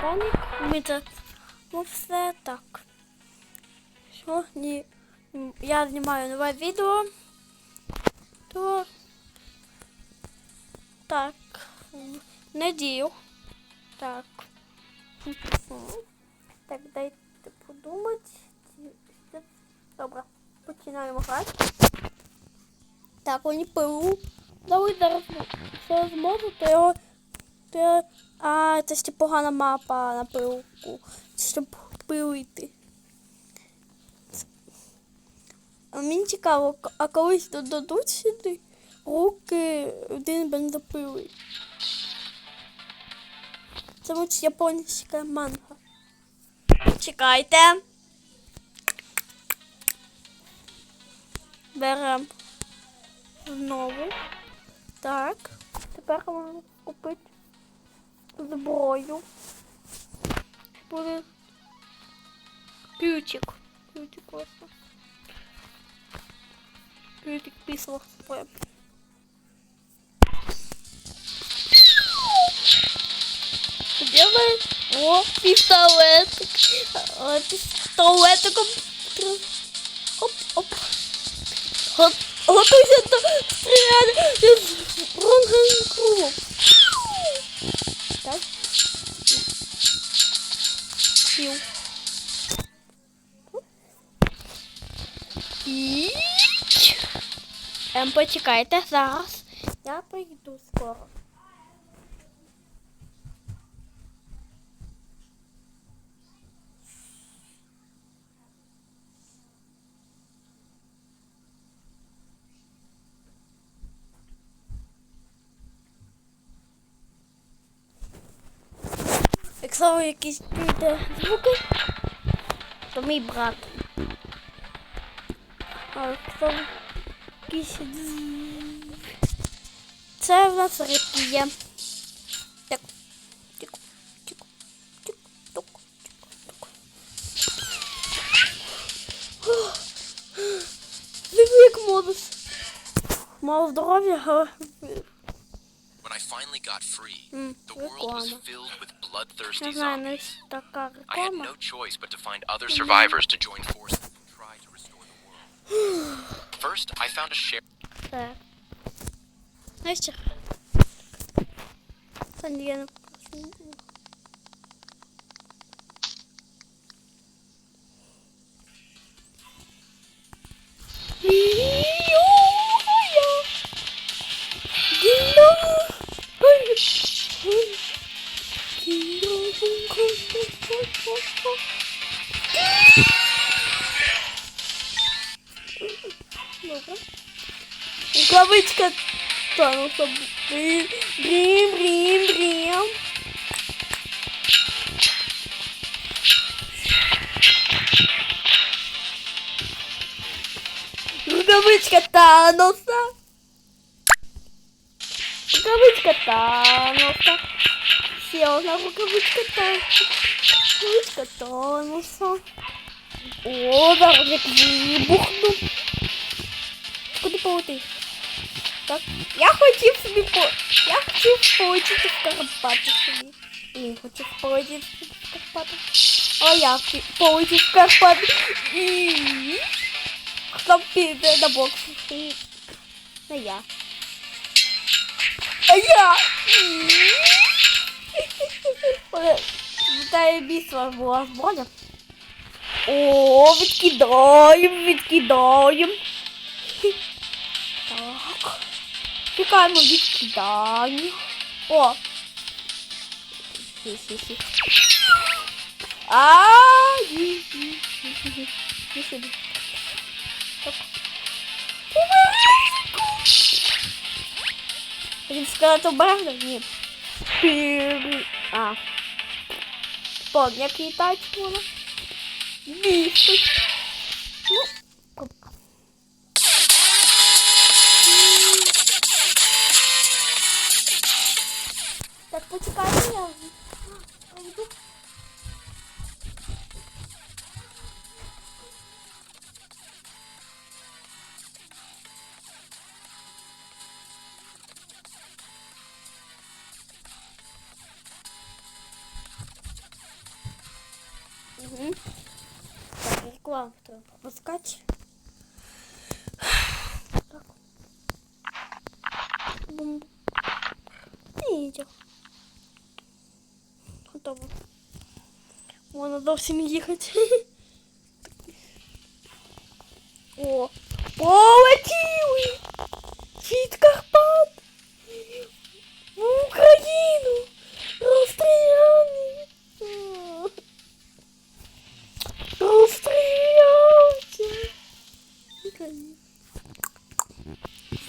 Даник. Ми це ну все так. Сьогодні я знімаю нове відео. То так. в Неділю. Так. Так, дайте подумати. Добре, починаємо грати. Так, вони пилу. Давай зараз все зможу, то його. А, це ще погана мапа на пилку. Щоб пилити. А мені цікаво, а колись додадуть сюди руки один бензопили. Це муть японська манга. Чекайте. Берем знову. Так. Тепер можна купити зброю. Буде ключик. Ключик просто. Ключик писал споем. Делай. О, пистолетик. А, Пистолетиком. Ем, почекайте, зараз. Я прийду скоро. Якщо якісь чуєте звуки, то мій брат. А якщо ви якісь дз- Це в нас рибки є. Так. Тик, тик, тик, тук, тик, тук. Ох. Диви, як модус. Мало здоров'я, але When I finally got free, Mm, the world was реклама. filled with bloodthirsty не знаю, не zombies. така I had реклама. no choice but to find other survivors to join forces First, I found a share. Так. Знаєш що? Та Добре. Рукавичка Тануса. Брім, брім, брім. Рукавичка Таноса. Рукавичка Таноса. Ще одна рукавичка Таноса. Рукавичка Таноса. О, зараз як вибухну. Куди полетиш? Так. Я хотів собі по. Я хотів полетіти в Карпати собі. І він хотів полетіти в Карпати. А я хотів полетів в Карпати. І... Хто піде на бокс? І... Не я. А я! Та бісла була зброя. О, відкидаємо, відкидаємо. Ficar no liquidade. Ó. Isso, Ai. Ah! Isso, isso, isso. Ele fica tão baratinho. Ah. Pô, minha aqui tá tipo, né? Bicho. Так, рекламу треба пропускати. Так. Бум. І нічого. Готово. Можна зовсім їхати. О,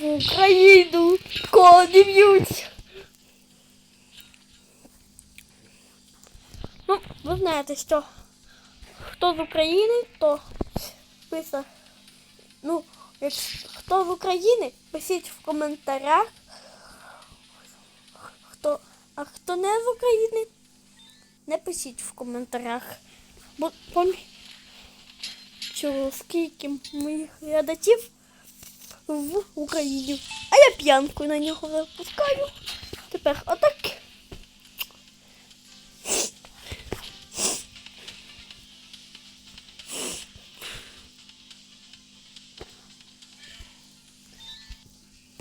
В Україну! Коди б'ють! Ну, ви знаєте, що хто з України, то пише. Ну, хто з України, пишіть в коментарях. Хто, а хто не з України, не пишіть в коментарях. Бо помі... Що скільки моїх глядачів в Україні. А я п'янку на нього запускаю. Тепер отак.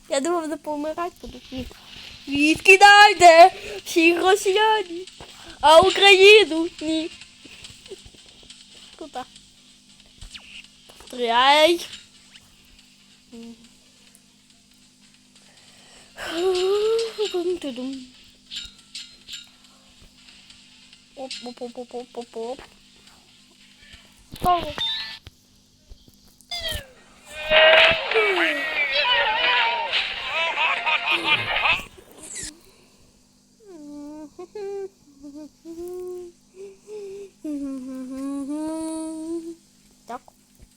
Я думав, не помирати буду. Ні. Відкидайте всіх росіян, а Україну ні. Тут. Стріляй. Dum Hop hop hop hop hop hop. Tamam.